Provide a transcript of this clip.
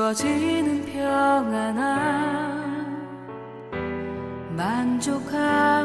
주어지는 평안함. 만족함.